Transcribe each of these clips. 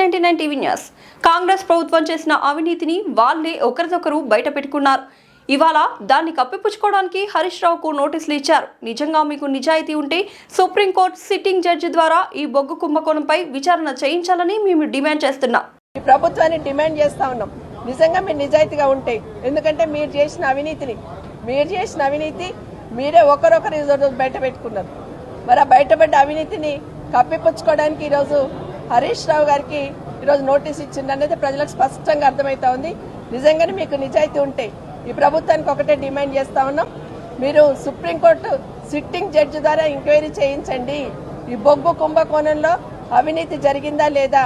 Ninety nine TV news. Congress ప్రభుత్వం చేసిన అవినీతిని వాళ్ళే ఒకరిదొకరు బయట పెట్టుకున్నారు. ఇవాళ దాన్ని కప్పిపుచ్చుకోవడానికి హరీష్ రావుకు నోటీసులు ఇచ్చారు. నిజంగా మీకు నిజాయితీ ఉంటే సుప్రీంకోర్టు సిట్టింగ్ జడ్జి ద్వారా ఈ బొగ్గు కుంభకోణంపై విచారణ చేయించాలని మేము డిమాండ్ చేస్తున్నాం. ప్రభుత్వాన్ని డిమాండ్ చేస్తా ఉన్నాం. నిజంగా మీరు నిజాయితీగా ఉంటే ఎందుకంటే మీరు చేసిన అవినీతిని మీరు చేసిన అవినీతి మీరే ఒకరొకరు ఈరోజు బయట పెట్టుకున్నారు. మరి ఆ బయటపడ్డ అవినీతిని కప్పిపుచ్చుకోవడానికి ఈరోజు హరీష్ రావు గారికి ఈరోజు నోటీస్ ఇచ్చింది అనేది ప్రజలకు స్పష్టంగా అర్థమవుతా ఉంది. నిజంగానే మీకు నిజాయితీ ఉంటే ఈ ప్రభుత్వానికి ఒకటే డిమాండ్ చేస్తా ఉన్నాం. మీరు సుప్రీంకోర్టు సిట్టింగ్ జడ్జి ద్వారా ఎంక్వైరీ చేయించండి. ఈ బొగ్గు కుంభకోణంలో అవినీతి జరిగిందా లేదా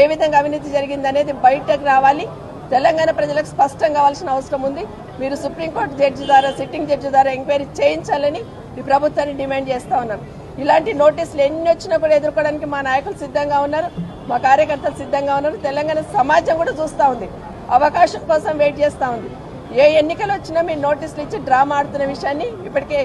ఏ విధంగా అవినీతి జరిగింది అనేది బయటకు రావాలి. తెలంగాణ ప్రజలకు స్పష్టం కావాల్సిన అవసరం ఉంది. మీరు సుప్రీంకోర్టు జడ్జి ద్వారా సిట్టింగ్ జడ్జి ద్వారా ఎంక్వైరీ చేయించాలని ఈ ప్రభుత్వాన్ని డిమాండ్ చేస్తా ఉన్నాను ఇలాంటి నోటీసులు ఎన్ని వచ్చినప్పుడు ఎదుర్కోవడానికి మా నాయకులు సిద్ధంగా ఉన్నారు మా కార్యకర్తలు సిద్ధంగా ఉన్నారు తెలంగాణ సమాజం కూడా చూస్తూ ఉంది. అవకాశం కోసం వెయిట్ చేస్తూ ఉంది. ఏ ఎన్నికలు వచ్చినా మీరు నోటీసులు ఇచ్చి డ్రామా ఆడుతున్న విషయాన్ని ఇప్పటికే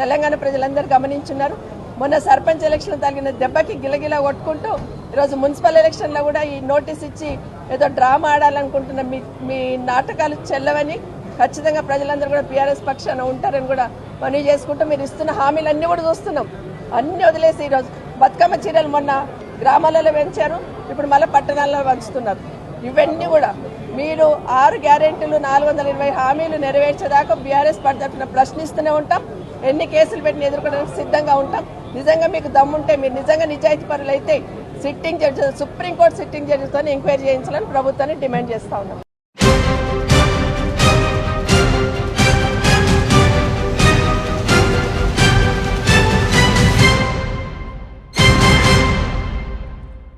తెలంగాణ ప్రజలందరూ గమనించున్నారు. మొన్న సర్పంచ్ ఎలక్షన్ తగిన దెబ్బకి గిలగిలా కొట్టుకుంటూ ఈరోజు మున్సిపల్ ఎలక్షన్లో కూడా ఈ నోటీస్ ఇచ్చి ఏదో డ్రామా ఆడాలనుకుంటున్న మీ మీ నాటకాలు చెల్లవని ఖచ్చితంగా ప్రజలందరూ కూడా పిఆర్ఎస్ పక్షాన ఉంటారని కూడా మనవి చేసుకుంటూ మీరు ఇస్తున్న హామీలన్నీ కూడా చూస్తున్నాం. అన్ని వదిలేసి ఈరోజు బతుకమ్మ చీరలు మొన్న గ్రామాలలో పెంచారు ఇప్పుడు మళ్ళీ పట్టణాల్లో పంచుతున్నారు. ఇవన్నీ కూడా మీరు ఆరు గ్యారెంటీలు నాలుగు వందల ఇరవై హామీలు నెరవేర్చేదాకా బీఆర్ఎస్ తరఫున ప్రశ్నిస్తూనే ఉంటాం. ఎన్ని కేసులు పెట్టిన ఎదుర్కోవడానికి సిద్ధంగా ఉంటాం. నిజంగా మీకు దమ్ముంటే మీరు నిజంగా నిజాయితీ పరులు అయితే sitting judge supreme court sitting జడ్జితో enquiry చేయించాలని ప్రభుత్వాన్ని డిమాండ్ చేస్తా ఉన్నాం.